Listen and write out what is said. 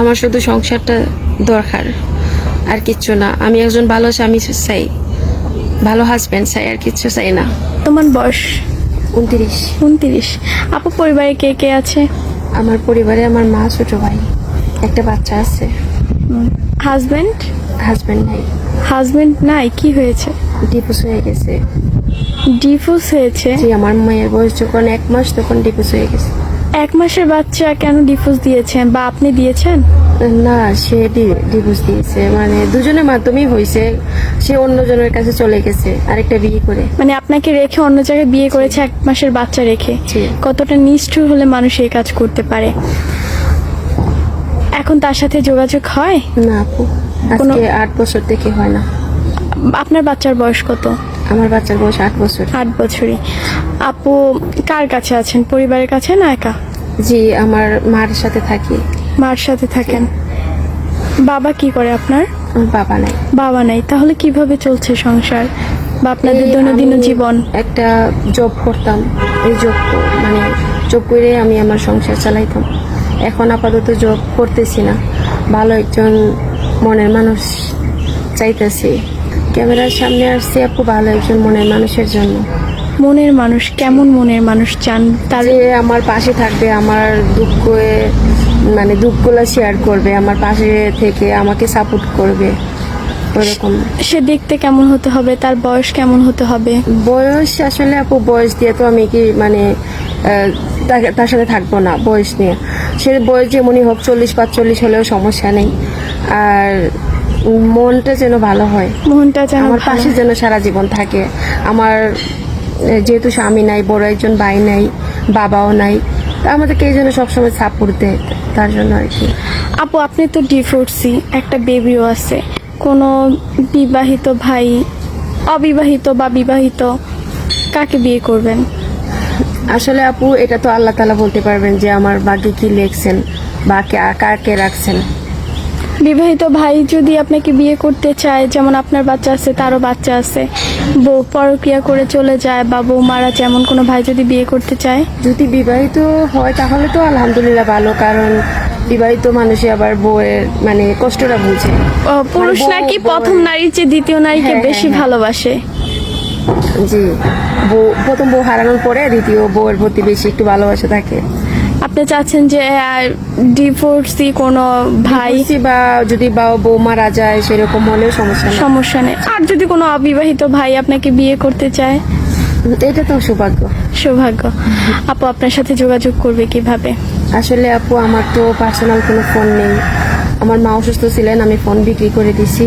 আমার শুধু সংসারটা দরকার আর কিচ্ছু না। আমি একজন ভালো স্বামী চাই ভালো হাজব্যান্ড চাই আর কিচ্ছু চাই না। তোমার বয়স? উনত্রিশ। উনত্রিশ। আপু পরিবারে কে কে আছে? আমার পরিবারে আমার মা ছোট ভাই একটা বাচ্চা আছে। হাজবেন্ড হাজব্যান্ড নাই। হাজব্যান্ড নাই কি হয়েছে? ডিভোর্স হয়ে গেছে। ডিভোর্স হয়েছে? আমার মায়ের বয়স যখন এক মাস তখন ডিভোর্স হয়ে গেছে। এক মাসের বাচ্চা কেন ডিভোর্স দিয়েছেন বা আপনি দিয়েছেন? না সে ডিভোর্স দিয়েছে। মানে দুজনের মাধ্যমেই হয়েছে। সে অন্যজনের কাছে চলে গেছে আরেকটা বিয়ে করে। মানে আপনাকে রেখে অন্য জায়গায় বিয়ে করেছে এক মাসের বাচ্চা রেখে? কতটা নিষ্ঠুর হলে মানুষ এই কাজ করতে পারে? এখন তার সাথে যোগাযোগ হয়? না আপু আজকে আট বছর থেকে হয় না। আপনার বাচ্চার বয়স কত? আমার বাচ্চার বয়স আট বছর। আট বছরই। আপু কার কাছে আছেন? পরিবারের কাছে না একা? জি আমার মার সাথে থাকি। মার সাথে থাকেন। বাবা কি করে আপনার? বাবা নাই। বাবা নাই। তাহলে কীভাবে চলছে সংসার বা আপনাদের দৈনন্দিন জীবন? একটা জব করতাম। এই জব মানে জব করে আমি আমার সংসার চালাইতাম। এখন আপাতত জব করতেছি না। ভালো একজন মনের মানুষ চাইতেছি। ক্যামেরার সামনে আসছি আপু ভালো একজন মনের মানুষের জন্য। মনের মানুষ কেমন মনের মানুষ চান? তার যে আমার পাশে থাকবে আমার দুঃখে মানে দুঃখগুলো শেয়ার করবে আমার পাশে থেকে আমাকে সাপোর্ট করবে ওরকম। সে দেখতে কেমন হতে হবে? তার বয়স কেমন হতে হবে? বয়স আসলে আপু বয়স দিয়ে তো আমি কি মানে তার সাথে থাকব না বয়স নিয়ে। সে বয়স যেমনই হোক চল্লিশ পাঁচচল্লিশ হলেও সমস্যা নেই। আর মনটা যেন ভালো হয়। মনটা যেন আমার পাশে যেন সারা জীবন থাকে। আমার যেহেতু স্বামী নাই বড় একজন ভাই নাই বাবাও নাই আমাদেরকে এই জন্য সবসময় সাপোর্ট দেয় তার জন্য আর কি। আপু আপনি তো ডিভোর্সি একটা বেবিও আছে। কোনো বিবাহিত ভাই অবিবাহিত বা বিবাহিত কাকে বিয়ে করবেন? আসলে আপু এটা তো আল্লাহ তালা বলতে পারবেন যে আমার ভাগ্যে কি লেখছেন বা কে- কাকে রাখছেন। বিবাহিত ভাই যদি আপনাকে বিয়ে করতে চায় যেমন আপনার বাচ্চা আছে তারও বাচ্চা আছে বউ পরক্রিয়া করে চলে যায় বা বউ মারা যায় এমন কোনো ভাই যদি বিয়ে করতে চায়? যদি বিবাহিত হয় তাহলে তো আলহামদুলিল্লাহ ভালো কারণ বিবাহিত মানুষে আবার বউয়ের মানে কষ্টটা বুঝে। ও, পুরুষ নাকি প্রথম নারীর চেয়ে দ্বিতীয় নারীকে হ্যাঁ, বেশি হ্যাঁ, হ্যাঁ। ভালোবাসে? জি বউ প্রথম বউ হারানোর পরে দ্বিতীয় বউয়ের প্রতি বেশি একটু ভালোবাসা থাকে। আপনি চাচ্ছেন যে ডিভোর্সি কোনো ভাই বা যদি বা বউ মারা যায় সেরকম হলেও সমস্যা নেই। সমস্যা নেই। আর যদি কোনো অবিবাহিত ভাই আপনাকে বিয়ে করতে চায়? এটা তো সৌভাগ্য। সৌভাগ্য। আপু আপনার সাথে যোগাযোগ করবে কীভাবে? আসলে আপু আমার তো পার্সোনাল কোনো ফোন নেই। আমার মা অসুস্থ ছিলেন আমি ফোন বিক্রি করে দিছি।